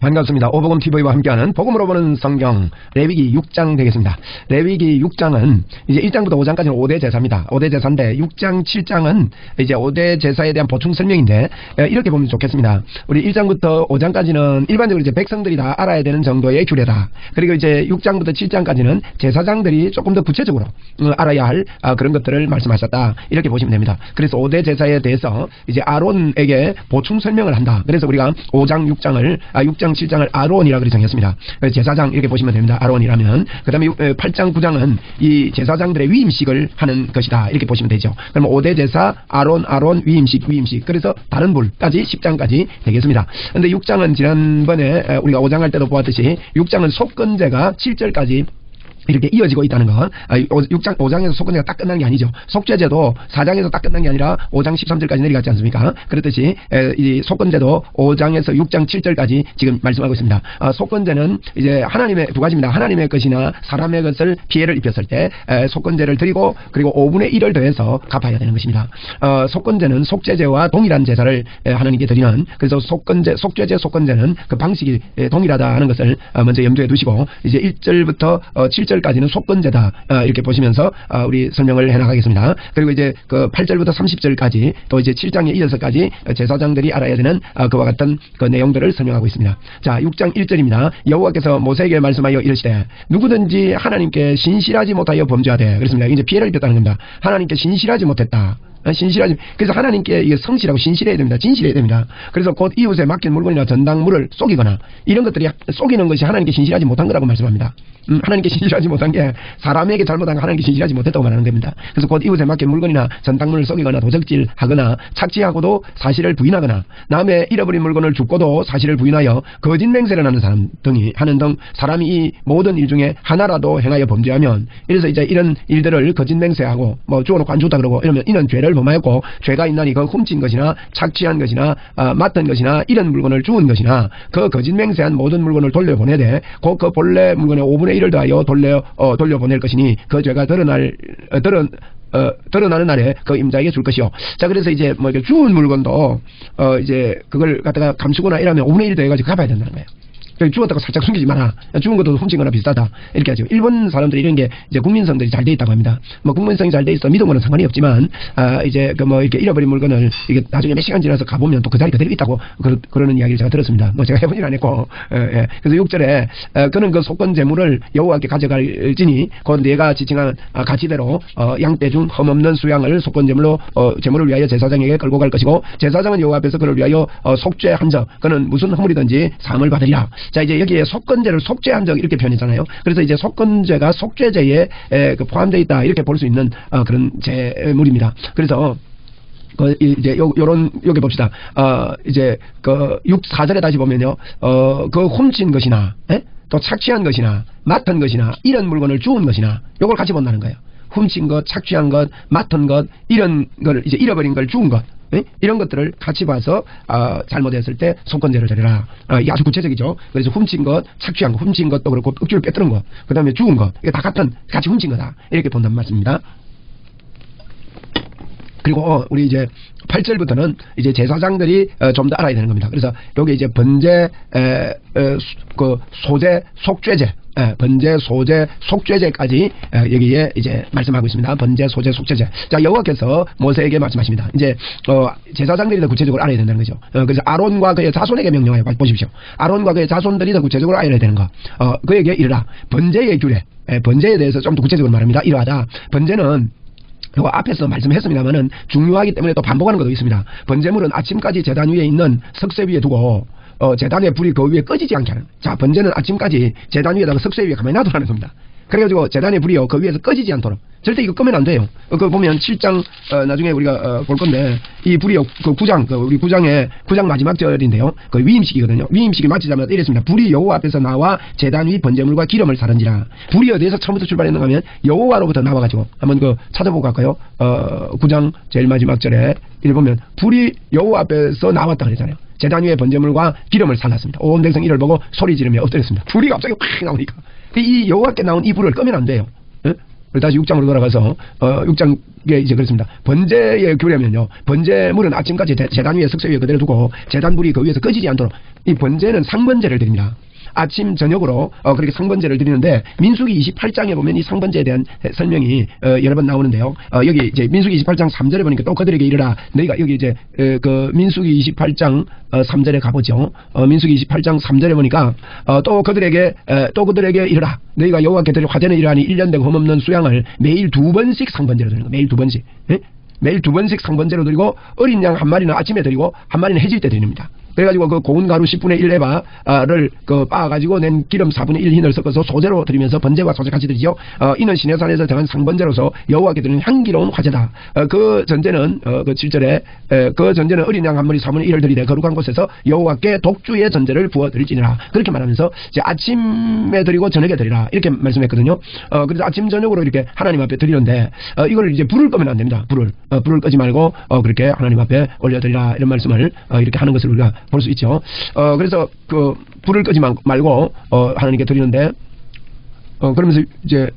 반갑습니다. 오복음 TV와 함께하는 복음으로 보는 성경 레위기 6장 되겠습니다. 레위기 6장은 이제 1장부터 5장까지는 5대 제사입니다. 5대 제사인데 6장, 7장은 이제 5대 제사에 대한 보충 설명인데 이렇게 보면 좋겠습니다. 우리 1장부터 5장까지는 일반적으로 이제 백성들이 다 알아야 되는 정도의 규례다. 그리고 이제 6장부터 7장까지는 제사장들이 조금 더 구체적으로 어, 알아야 할 아, 그런 것들을 말씀하셨다. 이렇게 보시면 됩니다. 그래서 5대 제사에 대해서 이제 아론에게 보충 설명을 한다. 그래서 우리가 5장, 6장을 아 6장 6장 7장을 아론이라 그렇게 정했습니다. 제사장 이렇게 보시면 됩니다. 아론이라면 그 다음에 8장 9장은 이 제사장들의 위임식을 하는 것이다. 이렇게 보시면 되죠. 그럼 5대 제사 아론 아론 위임식 위임식 그래서 다른 불까지 10장까지 되겠습니다. 근데 6장은 지난번에 우리가 5장 할 때도 보았듯이 6장은 속건제가 7절까지 이렇게 이어지고 있다는 것. 6장, 아, 5장에서 속건제가 딱 끝난 게 아니죠. 속죄제도 4장에서 딱 끝난 게 아니라 5장 13절까지 내려갔지 않습니까? 그렇듯이 이 속건제도 5장에서 6장 7절까지 지금 말씀하고 있습니다. 아, 속건제는 이제 하나님의 두 가지입니다. 하나님의 것이나 사람의 것을 피해를 입혔을 때 속건제를 드리고 그리고 5분의 1을 더해서 갚아야 되는 것입니다. 어, 속건제는 속죄제와 동일한 제사를 하나님께 드리는 그래서 속건제, 속죄제, 속건제는 그 방식이 동일하다 하는 것을 어, 먼저 염두에 두시고 이제 1절부터 7절 8절까지는 속건제다 어, 이렇게 보시면서 어, 우리 설명을 해나가겠습니다. 그리고 이제 그 8절부터 30절까지 또 이제 7장에 이어서까지 제사장들이 알아야 되는 어, 그와 같은 그 내용들을 설명하고 있습니다. 자 6장 1절입니다. 여호와께서 모세에게 말씀하여 이르시되 누구든지 하나님께 신실하지 못하여 범죄하되 그렇습니다. 이제 피해를 입혔다는 겁니다. 하나님께 신실하지 못했다. 아, 신실하지. 그래서 하나님께 이게 성실하고 신실해야 됩니다. 진실해야 됩니다. 그래서 곧 이웃에 맡긴 물건이나 전당물을 속이거나 이런 것들이 속이는 것이 하나님께 신실하지 못한 거라고 말씀합니다. 음, 하나님께 신실하지 못한 게 사람에게 잘못한 거 하나님께 신실하지 못했다고 말하는 겁니다. 그래서 곧 이웃에 맡긴 물건이나 전당물을 속이거나 도적질하거나 착취하고도 사실을 부인하거나 남의 잃어버린 물건을 죽고도 사실을 부인하여 거짓 맹세를 하는 사람 등이 하는 등 사람이 이 모든 일 중에 하나라도 행하여 범죄하면 이래서 이제 이런 일들을 거짓 맹세하고 뭐 죽어놓고 안 죽다 그러고 이러면 이런 죄를 범하였고 죄가 있나니 그 훔친 것이나 착취한 것이나 아, 맡은 것이나 이런 물건을 주운 것이나 그 거짓 맹세한 모든 물건을 돌려보내되 그, 그 본래 물건의 5분의 1을 더하여 돌려 어, 돌려보낼 것이니 그 죄가 드러날 어, 드러 어, 드러나는 날에 그 임자에게 줄 것이요. 자, 그래서 이제 뭐 이렇게 주운 물건도 어, 이제 그걸 갖다가 감추거나 이러면 5분의 1 더해가지고 갚아야 된다는 거예요. 죽었다고 살짝 숨기지 마라. 죽은 것도 훔친 거나 비슷하다. 이렇게 하죠. 일본 사람들이 이런 게 이제 국민성들이 잘 돼 있다고 합니다. 뭐 국민성이 잘 돼 있어 믿음으로는 상관이 없지만 아 이제 그 뭐 이렇게 잃어버린 물건을 이게 나중에 몇 시간 지나서 가보면 또 그 자리 그대로 있다고 그러, 그러는 이야기를 제가 들었습니다. 뭐 제가 해보진 않았고 예, 예. 그래서 6절에 어, 그는 그 속건 재물을 여호와께 가져갈지니 곧 내가 지칭한 아, 가치대로 어, 양떼 중 험없는 수양을 속건 재물로 어, 재물을 위하여 제사장에게 끌고 갈 것이고 제사장은 여호와 앞에서 그를 위하여 어, 속죄한 적 그는 무슨 허물이든지 사함을 받으리라. 자 이제 여기에 속건제를 속죄한 적 이렇게 표현했잖아요. 그래서 이제 속건제가 속죄제에 에, 그 포함되어 있다 이렇게 볼 수 있는 어, 그런 제물입니다. 그래서 그 이제 요, 요런 여기 봅시다. 어 이제 그 6, 4절에 다시 보면요. 어 그 훔친 것이나 에? 또 착취한 것이나 맡은 것이나 이런 물건을 주운 것이나 요걸 같이 본다는 거예요. 훔친 것, 착취한 것, 맡은 것, 이런 걸 이제 잃어버린 걸 주운 것. 네? 이런 것들을 같이 봐서 어, 잘못했을 때 속건제를 드려라. 어, 이게 아주 구체적이죠. 그래서 훔친 것, 착취한 것, 훔친 것도 그렇고 억지로 빼뜨는 것, 그 다음에 죽은 것, 이게 다 같은 같이 훔친 거다. 이렇게 본단 말씀입니다. 그리고 어, 우리 이제 8절부터는 이제 제사장들이 어, 좀더 알아야 되는 겁니다. 그래서 여기 이제 번제, 에, 에, 그 소제, 속죄제, 에, 번제, 소제, 속죄제까지 에, 여기에 이제 말씀하고 있습니다. 번제, 소제, 속죄제. 자 여호와께서 모세에게 말씀하십니다. 이제 어, 제사장들이 더 구체적으로 알아야 된다는 거죠. 어, 그래서 아론과 그의 자손에게 명령하여 보십시오. 아론과 그의 자손들이 더 구체적으로 알아야 되는 거. 어, 그에게 이르라. 번제의 규례, 에, 번제에 대해서 좀 더 구체적으로 말합니다. 이러하다. 번제는 요 앞에서 말씀했습니다만은 중요하기 때문에 또 반복하는 것도 있습니다. 번제물은 아침까지 재단 위에 있는 석쇠 위에 두고 어, 재단의 불이 그 위에 꺼지지 않게 하는. 자, 번제는 아침까지 재단 위에다가 석쇠 위에 가만히 놔두라는 겁니다. 그래가지고 재단의 불이요 그 위에서 꺼지지 않도록 절대 이거 끄면 안 돼요. 어, 그거 보면 7장 어, 나중에 우리가 어, 볼 건데 이 불이요 그 9장 그 우리 9장의 9장 마지막 절인데요. 그 위임식이거든요. 위임식이 마치자마자 이랬습니다. 불이 여호와 앞에서 나와 재단 위 번제물과 기름을 사른지라. 불이 어디에서 처음부터 출발했는가 하면 여호와로부터 나와가지고 한번 그 찾아보고 갈까요? 어 9장 제일 마지막 절에 이를 보면 불이 여호와 앞에서 나왔다 그랬잖아요. 재단 위에 번제물과 기름을 살랐습니다. 온 백성 이를 보고 소리 지르며 엎드렸습니다. 불이 갑자기 확 나오니까 이 여호와께 나온 이 불을 끄면 안 돼요. 다시 6장으로 돌아가서 어 6장에 이제 그렇습니다. 번제의 규례면요. 번제물은 아침까지 대- 제단 위에 석쇠 위에 그대로 두고 제단불이 그 위에서 꺼지지 않도록 이 번제는 상번제를 드립니다. 아침 저녁으로 어 그렇게 상번제를 드리는데 민수기 28장에 보면 이 상번제에 대한 설명이 어 여러 번 나오는데요. 어 여기 이제 민수기 28장 3절에 보니까 또 그들에게 이르라 너희가 여기 이제 에, 그 민수기 28장 어 3절에 가보죠. 어 민수기 28장 3절에 보니까 어 또 그들에게 에, 또 그들에게 이르라 너희가 여호와께 드릴 화제는 이러하니 1년 되고 흠없는 수양을 매일 두 번씩 상번제로 드리는 거 매일 두 번씩 예? 매일 두 번씩 상번제로 드리고 어린 양 한 마리는 아침에 드리고 한 마리는 해질 때 드립니다. 그래가지고 그 고운 가루 10분의 1 에바를 그 빻아가지고 낸 기름 4분의 1 흰을 섞어서 소재로 드리면서 번제와 소재 같이 드리죠. 어, 이는 시내산에서 정한 상번제로서 여호와께 드리는 향기로운 화제다. 어, 그 전제는 어, 그 7절에 에, 그 전제는 어린 양 한 마리 4분의 1을 드리되 거룩한 곳에서 여호와께 독주의 전제를 부어 드릴지니라. 그렇게 말하면서 이제 아침에 드리고 저녁에 드리라 이렇게 말씀했거든요. 어, 그래서 아침 저녁으로 이렇게 하나님 앞에 드리는데 어, 이걸 이제 불을 끄면 안 됩니다. 불을 어, 불을 끄지 말고 어, 그렇게 하나님 앞에 올려드리라 이런 말씀을 어, 이렇게 하는 것을 우리가 볼 수 있죠. 어, 그래서 그 불을 끄지 말- 말고 어, 하나님께 드리는데 어, 그러면서 이제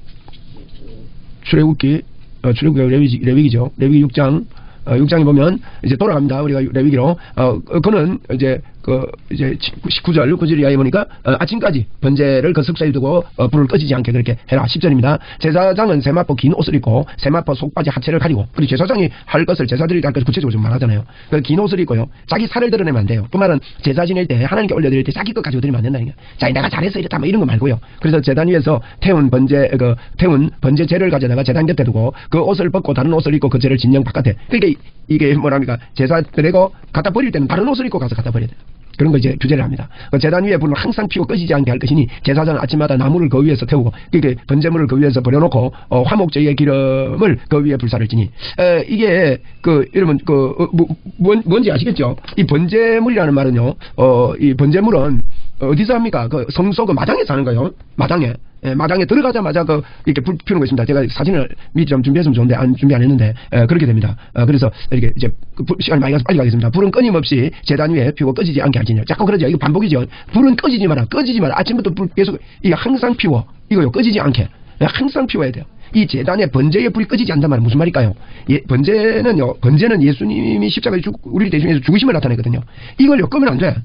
출애굽기 어, 출애굽기가 레위기, 레위기죠. 레위기 6장 어, 6장에 보면 이제 돌아갑니다. 우리가 레위기로 어, 그- 그는 이제 그 이제 19절 9절 이 하에 보니까 어, 아침까지 번제를 그 석사에 두고 어, 불을 꺼지지 않게 그렇게 해라 10절입니다. 제사장은 세마포 긴 옷을 입고 세마포 속바지 하체를 가리고 그리고 제사장이 할 것을 제사들이 할 것을 구체적으로 좀 말하잖아요. 그긴 옷을 입고요. 자기 살을 드러내면 안 돼요. 그 말은 제사 지낼 때 하나님께 올려드릴 때 자기 것 가지고 드리면 안 거예요. 자 내가 잘해서 이랬다 뭐 이런 거 말고요. 그래서 제단 위에서 태운 번제 그 태운 번제 재를 가져다가 제단 곁에 두고 그 옷을 벗고 다른 옷을 입고 그 재를 진영 바깥에 그러니까 이게 뭐랍니까 제사 드리고 갖다 버릴 때는 다른 옷을 입고 가서 갖다 버려야 돼요. 그런 거 이제 규제를 합니다. 그 재단 위에 불을 항상 피고 꺼지지 않게 할 것이니 제사장은 아침마다 나무를 그 위에서 태우고 이게 번제물을 그 위에서 버려놓고 어, 화목제의 기름을 그 위에 불사를 지니 에, 이게 그 여러분 그 어, 뭐, 뭔, 뭔지 아시겠죠? 이 번제물이라는 말은요. 어, 이 번제물은 어디서 합니까? 그 성소 그 마당에서 하는 거예요. 마당에. 예, 마당에 들어가자마자 그 이렇게 불 피우는 거 있습니다. 제가 사진을 미리 좀 준비했으면 좋은데 안 준비 안 했는데 예, 그렇게 됩니다. 어, 그래서 이렇게 이제 그 불- 시간이 많이 가서 빨리 가겠습니다. 불은 끊임없이 재단 위에 피우고 꺼지지 않게 할지니라. 자꾸 그러죠. 이거 반복이죠. 불은 꺼지지 마라. 꺼지지 마라. 아침부터 불 계속 이거 항상 피워. 이거요. 꺼지지 않게. 예, 항상 피워야 돼요. 이 재단에 번제의 불이 꺼지지 않단 말은 무슨 말일까요? 예, 번제는요, 번제는 예수님이 십자가에 죽, 우리를 대신해서 죽으심을 나타내거든요. 이걸요, 끄면 안 돼.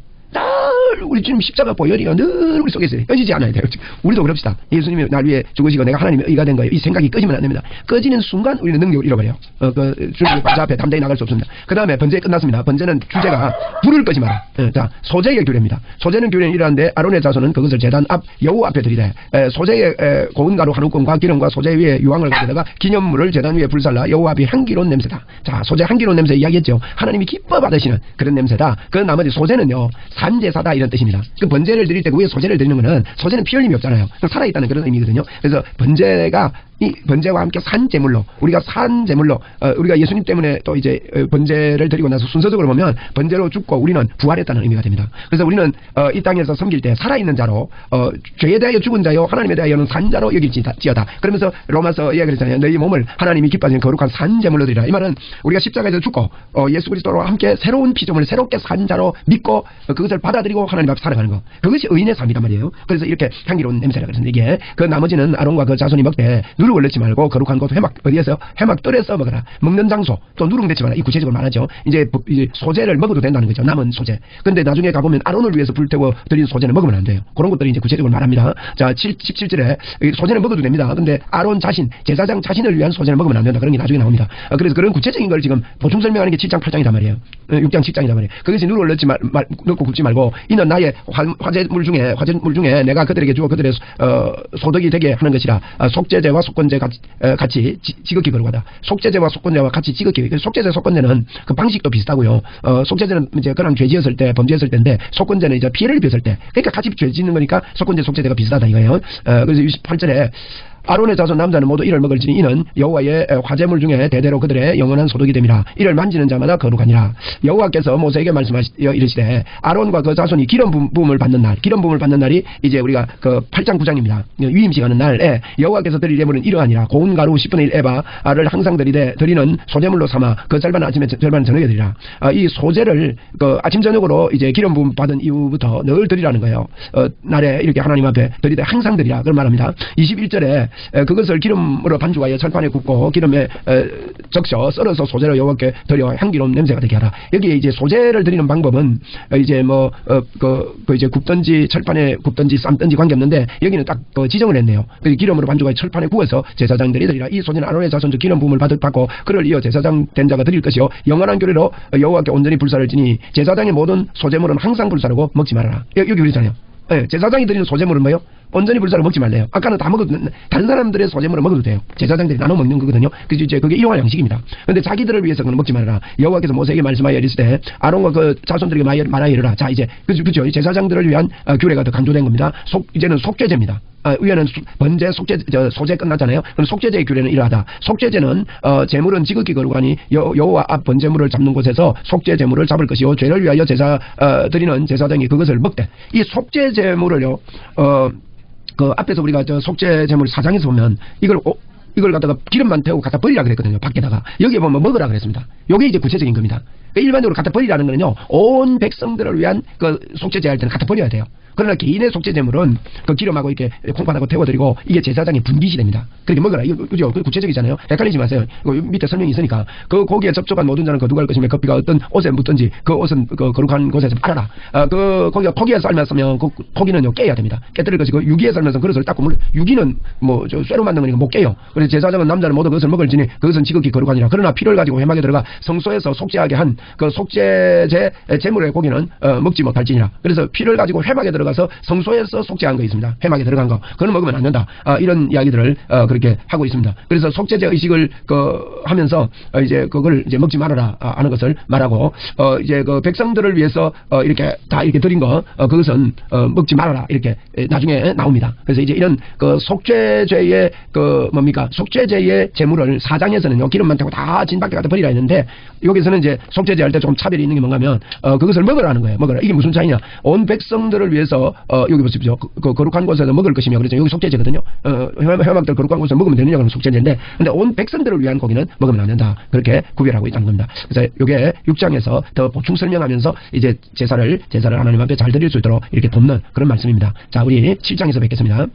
늘 우리 주님 십자가 보혈이요 늘 우리 속에 있어요. 꺼지지 않아야 돼요. 우리도 그럽시다. 예수님이 날 위해 죽으시고 내가 하나님의 의가 된 거예요. 이 생각이 꺼지면 안 됩니다. 꺼지는 순간 우리는 능력을 잃어버려요. 어, 그 주님의 바자 앞에 담대히 나갈 수 없습니다. 그 다음에 번제 끝났습니다. 번제는 주제가 불을 끄지 마라. 예, 자 소재의 규례입니다. 소재는 규례는 이러한데 아론의 자손은 그것을 제단 앞 여호 앞에 드리되 에, 소재의 에, 고운 가루 한 움큼과 기름과 소재 위에 유황을 가져다가 기념물을 제단 위에 불살라 여호 앞이 향기로운 냄새다. 자 소재 향기로운 냄새 이야기했죠. 하나님이 기뻐 받으시는 그런 냄새다. 그 나머지 소재는요 산제사다 이런 뜻입니다. 그 번제를 드릴 때 그 위에 소재를 드리는 거는 소재는 피 흘림이 없잖아요. 살아있다는 그런 의미거든요. 그래서 번제가 이 번제와 함께 산 제물로 우리가 산 제물로 어, 우리가 예수님 때문에 또 이제 어, 번제를 드리고 나서 순서적으로 보면 번제로 죽고 우리는 부활했다는 의미가 됩니다. 그래서 우리는 어, 이 땅에서 섬길 때 살아있는 자로 어, 죄에 대하여 죽은 자요 하나님에 대하여는 산 자로 여길지어다. 그러면서 로마서에 그랬잖아요. 너희 몸을 하나님이 기뻐하시는 거룩한 산 제물로 드리라. 이 말은 우리가 십자가에서 죽고 어, 예수 그리스도와 함께 새로운 피조물 새롭게 산 자로 믿고 어, 그것을 받아들이고 하나님 앞에 살아가는 거. 그것이 의인의 삶이란 말이에요. 그래서 이렇게 향기로운 냄새라 그랬는데 이게 그 나머지는 아론과 그 자손이 먹되 누룩 올렸지 말고 거룩한 곳 회막 어디에서 회막돌에서 먹어라. 먹는 장소 또 누룩 내지 마라. 이 구체적으로 말하죠. 이제, 소재를 먹어도 된다는 거죠. 남은 소재. 근데 나중에 가보면 아론을 위해서 불태워 드린 소재는 먹으면 안 돼요. 그런 것들이 이제 구체적으로 말합니다. 자, 7, 17절에 소재는 먹어도 됩니다. 근데 아론 자신, 제사장 자신을 위한 소재는 먹으면 안 된다. 그런 게 나중에 나옵니다. 어, 그래서 그런 구체적인 걸 지금 보충 설명하는 게 7장 8장이단 말이에요. 어, 6장 7장이단 말이에요. 그것이 누룩 올렸지 말, 말, 넣고 굽지 말고 이는 나의 화, 화제물 중에 화제물 중에 내가 그들에게 주어 그들의 어, 소득이 되게 하는 것이라 어, 속죄제와 속 건제 같이, 어, 같이 지, 지극히 거룩하다. 속죄제와 속건제와 같이 지극히 그 속죄제 속건제는 그 방식도 비슷하고요. 어, 속죄제는 이제 그냥 죄 지었을 때 범죄했을 때인데 속건제는 이제 피해를 입었을 때 그러니까 같이 죄 짓는 거니까 속건제 속죄제가 비슷하다 이거예요. 어, 그래서 28절에 아론의 자손 남자는 모두 이를 먹을지니 이는 여호와의 화제물 중에 대대로 그들의 영원한 소득이 됨이라. 이를 만지는 자마다 거룩하니라. 여호와께서 모세에게 말씀하시어 이르시되 아론과 그 자손이 기름 부음- 부음을 받는 날 기름 부음을 받는 날이 이제 우리가 그 8장 9장입니다. 위임식 하는 날에 여호와께서 드릴 예물은 이러하니라. 고운 가루 10분의 1 에바를 항상 드리되 드리는 소재물로 삼아 그 절반 아침에 절반 저녁에 드리라. 아, 이 소재를 그 아침 저녁으로 이제 기름 부음 받은 이후부터 늘 드리라는 거예요. 어, 날에 이렇게 하나님 앞에 드리되 항상 드리라. 그걸 말합니다. 21절에 에, 그것을 기름으로 반죽하여 철판에 굽고 기름에 에, 적셔 썰어서 소재로 여호와께 드려 향기로운 냄새가 되게 하라. 여기에 이제 소재를 드리는 방법은 어, 이제 뭐그 그 이제 굽든지 철판에 굽든지 삶든지 관계없는데 여기는 딱 그 지정을 했네요. 그 기름으로 반죽하여 철판에 구워서 제사장들이 드리라. 이 소재는 아론의 자손 즉 기름 부음을 받을 받고 그를 이어 제사장 된 자가 드릴 것이요 영원한 교례로 여호와께 온전히 불사를 지니 제사장의 모든 소재물은 항상 불사르고 먹지 말아라. 여- 여기 그랬잖아요. 예, 제사장이 드리는 소재물은 뭐요? 온전히 불사를 먹지 말래요. 아까는 다 먹어도 다른 사람들의 소재물을 먹어도 돼요. 제사장들이 나눠 먹는 거거든요. 그래서 이제 그게 일용할 양식입니다. 그런데 자기들을 위해서 그는 먹지 말아라. 여호와께서 모세에게 말씀하여 이르시되 아론과 그 자손들에게 말하- 이르라. 자 이제 그죠 제사장들을 위한 어, 규례가 더 강조된 겁니다. 속 이제는 속죄제입니다. 아, 위에는 수- 번제 속죄 저, 소재 끝났잖아요. 그럼 속죄제의 규례는 이러하다. 속죄제는 어, 제물은 지극히 거룩하니 여, 여호와 앞 번제물을 잡는 곳에서 속죄 제물을 잡을 것이요 죄를 위하여 제사 어, 드리는 제사장이 그것을 먹되 이 속죄 제물을요 어, 그 앞에서 우리가 저 속죄 제물 사장에서 보면 이걸 어, 이걸 갖다가 기름만 태우고 갖다 버리라 그랬거든요. 밖에다가 여기에 보면 먹으라 그랬습니다. 요게 이제 구체적인 겁니다. 그러니까 일반적으로 갖다 버리라는 거는요. 온 백성들을 위한 그 속죄제 할 때는 갖다 버려야 돼요. 그러나 개인의 속죄 제물은 그 기름하고 이렇게 콩팥하고 태워드리고 이게 제사장의 분깃이 됩니다. 그렇게 먹어라. 이거 그죠? 그 구체적이잖아요. 헷갈리지 마세요. 밑에 설명이 있으니까 그 고기에 접촉한 모든 자는 거두갈 것이며 커피가 어떤 옷에 묻든지 그 옷은 그 거룩한 곳에서 빨아라. 아, 그 고기가 고기에 삶았으면 그 고기는요 깨야 됩니다. 깨뜨릴 것이고 유기에 삶아서 그릇을 닦고 물 유기는 뭐저 쇠로 만든 거니까 못 깨요. 그래서 제사장은 남자는 모두 그것을 먹을지니 그것은 지극히 거룩하니라. 그러나 피를 가지고 회막에 들어가 성소에서 속죄하게 한 그 속죄제 제물의 고기는 어, 먹지 못할지니라. 그래서 피를 가지고 회막에 들어가 서 성소에서 속죄한 거 있습니다. 회막에 들어간 거. 그거는 먹으면 안 된다. 아, 이런 이야기들을 어, 그렇게 하고 있습니다. 그래서 속죄제 의식을 그 하면서 어, 이제 그걸 이제 먹지 말아라 아, 하는 것을 말하고 어, 이제 그 백성들을 위해서 어, 이렇게 다 이렇게 드린 거 어, 그것은 어, 먹지 말아라 이렇게 에, 나중에 나옵니다. 그래서 이제 이런 그 속죄제의 그 뭡니까 속죄제의 제물을 사장에서는요 기름만 태고 다 진밖에 갖다 버리라 했는데 여기서는 이제 속죄제 할때 조금 차별이 있는 게 뭔가면 어, 그것을 먹으라는 거예요. 먹으라 이게 무슨 차이냐? 온 백성들을 위해서 어, 여기 보십시오. 그, 그 거룩한 곳에서 먹을 것이며 그래서 여기 속죄제거든요. 어, 회막들 거룩한 곳에서 먹으면 되느냐 그러면 속죄제인데 근데 온 백성들을 위한 고기는 먹으면 안 된다. 그렇게 구별하고 있다는 겁니다. 그래서 이게 6장에서 더 보충 설명하면서 이제 제사를 제사를 하나님 앞에 잘 드릴 수 있도록 이렇게 돕는 그런 말씀입니다. 자, 우리 7장에서 뵙겠습니다.